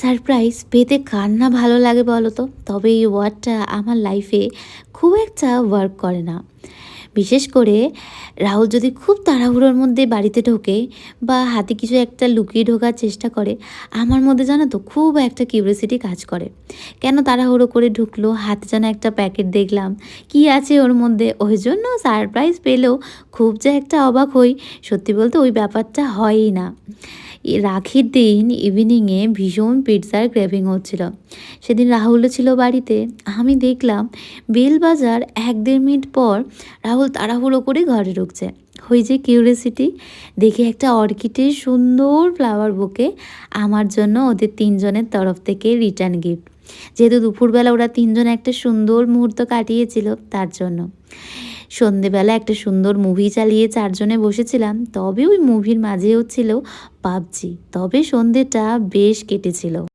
Surprise পেতে কার না ভালো লাগে বলো তো? তবে এই ওয়ার্ডটা আমার লাইফে খুব একটা ওয়ার্ক করে না। বিশেষ করে রাহুল যদি খুব তাড়াহুড়োর মধ্যে বাড়িতে ঢোকে বা হাতে কিছু একটা লুকিয়ে ঢোকার চেষ্টা করে, আমার মধ্যে জানো তো খুব একটা কিউরিয়াসিটি কাজ করে। কেন তাড়াহুড়ো করে ঢুকলো, হাতে যেন একটা প্যাকেট দেখলাম, কি আছে ওর মধ্যে? ওই জন্য সারপ্রাইজ পেলেও খুব যে একটা অবাক হই। সত্যি বলতে ওই ব্যাপারটা হয়ই না। রাখির দিন ইভিনিংয়ে ভীষণ পিৎজার ক্রেভিং হচ্ছিল। সেদিন রাহুলও ছিল বাড়িতে। আমি দেখলাম বেলবাজার এক দেড় মিনিট পর রাহুল তাড়াহুড়ো করে ঘরে ঢুকছে। ওই যে কিউরিয়াসিটি দেখি একটা অর্কিডের সুন্দর ফ্লাওয়ার বুকে আমার জন্য ওদের তিনজনের তরফ থেকে রিটার্ন গিফট যেহেতু দুপুরবেলা ওরা তিনজন একটা সুন্দর মুহূর্ত কাটিয়েছিল তার জন্য। সন্ধেবেলা একটা সুন্দর মুভি চালিয়ে চারজনে বসেছিলাম, তবে ওই মুভির মাঝেও ছিল পাবজি, তবে সন্ধেটা বেশ কেটেছিল।